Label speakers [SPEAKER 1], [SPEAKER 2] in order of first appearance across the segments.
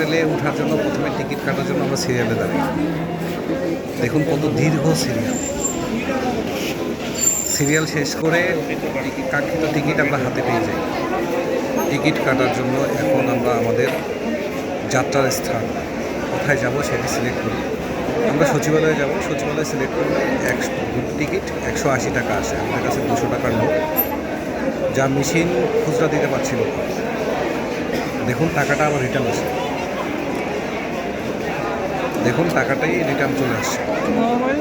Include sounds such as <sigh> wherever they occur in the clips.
[SPEAKER 1] রেলে ওঠার জন্য প্রথমে টিকিট কাটার জন্য আমরা সিরিয়ালে দাঁড়াই দেখুন কত দীর্ঘ সিরিয়াল সিরিয়াল শেষ করে কাঙ্ক্ষিত টিকিট আমরা হাতে পেয়ে যাই। টিকিট কাটার জন্য এখন আমরা আমাদের যাত্রার স্থান। কোথায় যাব সেটি সিলেক্ট করি। আমরা সচিবালয়ে যাব। সচিবালয়ে সিলেক্ট করলে একশো টিকিট, একশো আশি টাকা আসে। আমাদের কাছে দুশো টাকার নোট। যা মেশিন খুচরা দিতে পারছিল। দেখুন টাকাটা আবার রিটার্ন আসে। দেখুন, টাকাটাই রিটার্ন চলে আসছে।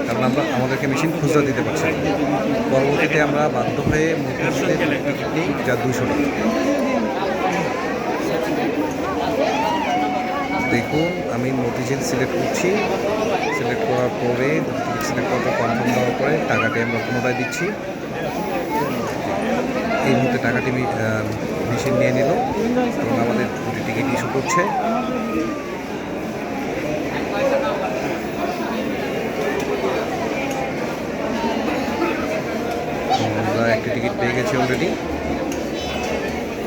[SPEAKER 1] কারণ আমরা, আমাদেরকে মেশিন খুচরা দিতে পারছে না। পরবর্তীতে আমরা বাধ্য হয়ে নিই, যা দুশো টাকা। দেখুন, আমি মতিঝিল সিলেক্ট করছি। সিলেক্ট করার পরে সিলেক্ট করার কনফার্ম দেওয়ার পরে টাকাটি আমরা পুনরায় দিচ্ছি। এই মুহূর্তে টাকাটি মেশিন নিয়ে নিল এবং আমাদের দুটি টিকিট ইস্যু করছে আমরা একটি টিকিট পেয়ে গেছি অলরেডি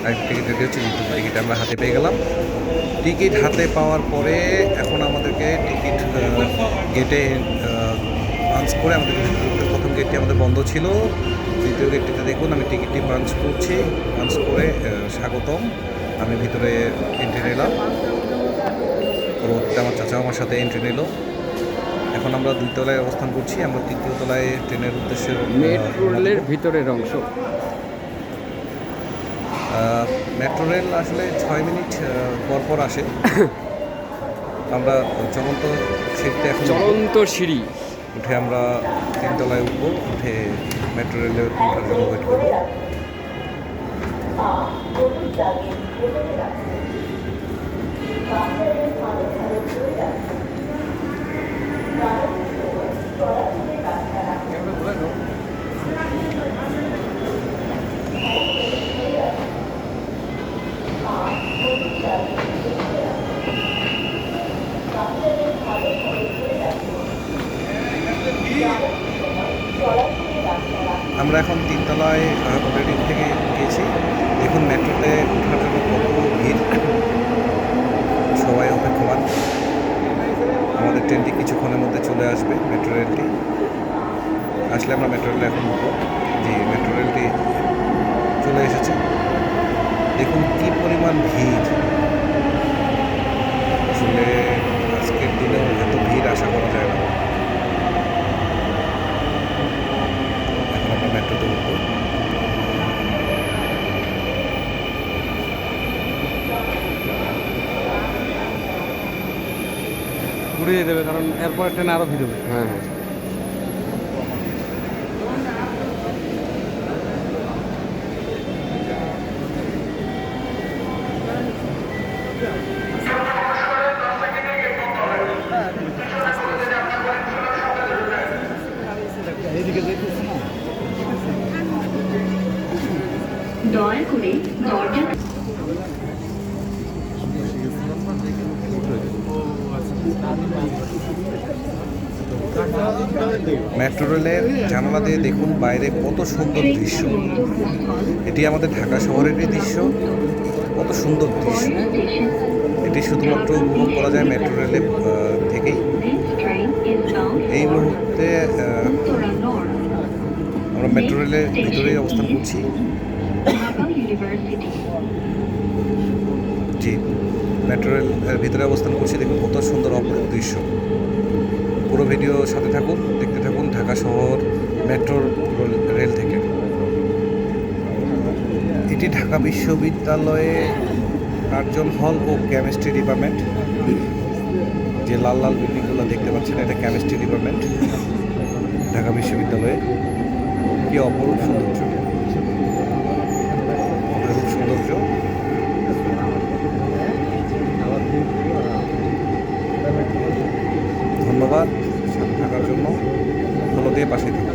[SPEAKER 1] আরেকটি টিকিট রেডি হচ্ছে টিকিট আমরা হাতে পেয়ে গেলাম। টিকিট হাতে পাওয়ার পরে এখন আমাদেরকে টিকিট গেটে পাঞ্চ করে আমাদের প্রথম গেটটি আমাদের বন্ধ ছিল। দ্বিতীয় গেটটিতে দেখুন, আমি টিকিটটি পাঞ্চ করছি। পাঞ্চ করে স্বাগতম। আমি ভিতরে এন্ট্রি নিলাম। পরবর্তীতে আমার চাচা আমার সাথে এন্ট্রি নিল। এখন আমরা দুই তলায় অবস্থান করছি আমরা তৃতীয় তলায় ট্রেনের উদ্দেশ্যে
[SPEAKER 2] মেট্রো রেলের ভিতরের অংশ।
[SPEAKER 1] মেট্রো রেল আসলে ছয় মিনিট পর পর আসে। <laughs> আমরা চলন্ত সিটতে এখন।
[SPEAKER 2] চলন্ত সিঁড়ি।
[SPEAKER 1] উঠে আমরা তিনতলায় উঠবো উঠে মেট্রো রেলে ওঠার জন্য ওয়েট করব। আমরা এখন তিনতলায় অলরেডি থেকে গিয়েছি দেখুন, মেট্রোতে ওঠার জন্য কত ভিড়। সবাই অপেক্ষমান। আমাদের ট্রেনটি কিছুক্ষণের মধ্যে চলে আসবে, মেট্রো রেলটি। আসলে আমরা মেট্রো রেলে এখন উঠবো। যে মেট্রো রেলটি চলে এসেছে। দেখুন, কী পরিমাণ ভিড় আসলে আজকের দিনেও এত ভিড় আশা করা যায় না এখন আমরা
[SPEAKER 3] ঘুরিয়ে দেবে কারণ এরপরে ট্রেন আরও ভিড় হবে।
[SPEAKER 2] হ্যাঁ। হ্যাঁ
[SPEAKER 1] মেট্রো রেলের জানালা দিয়ে দেখুন বাইরে কত সুন্দর দৃশ্য। এটি আমাদের ঢাকা শহরেরই দৃশ্য। কত সুন্দর দৃশ্য। এটি শুধুমাত্র উপভোগ করা যায় মেট্রো রেলে থেকেই। এই মুহূর্তে আমরা মেট্রো রেলের ভিতরেই অবস্থান করছি। জি মেট্রো রেল ভিতরে অবস্থান করছি। দেখুন, কত সুন্দর অপরূপ দৃশ্য। পুরো ভিডিও সাথে থাকুন, দেখতে থাকুন ঢাকা শহর মেট্রো রেল- রেল থেকে। এটি ঢাকা বিশ্ববিদ্যালয়ে কার্জন হল ও কেমিস্ট্রি ডিপার্টমেন্ট যে লাল লাল বিল্ডিংগুলো দেখতে পাচ্ছেন, এটা কেমিস্ট্রি ডিপার্টমেন্ট ঢাকা বিশ্ববিদ্যালয়ে। কি অপরূপ সৌন্দর্য। que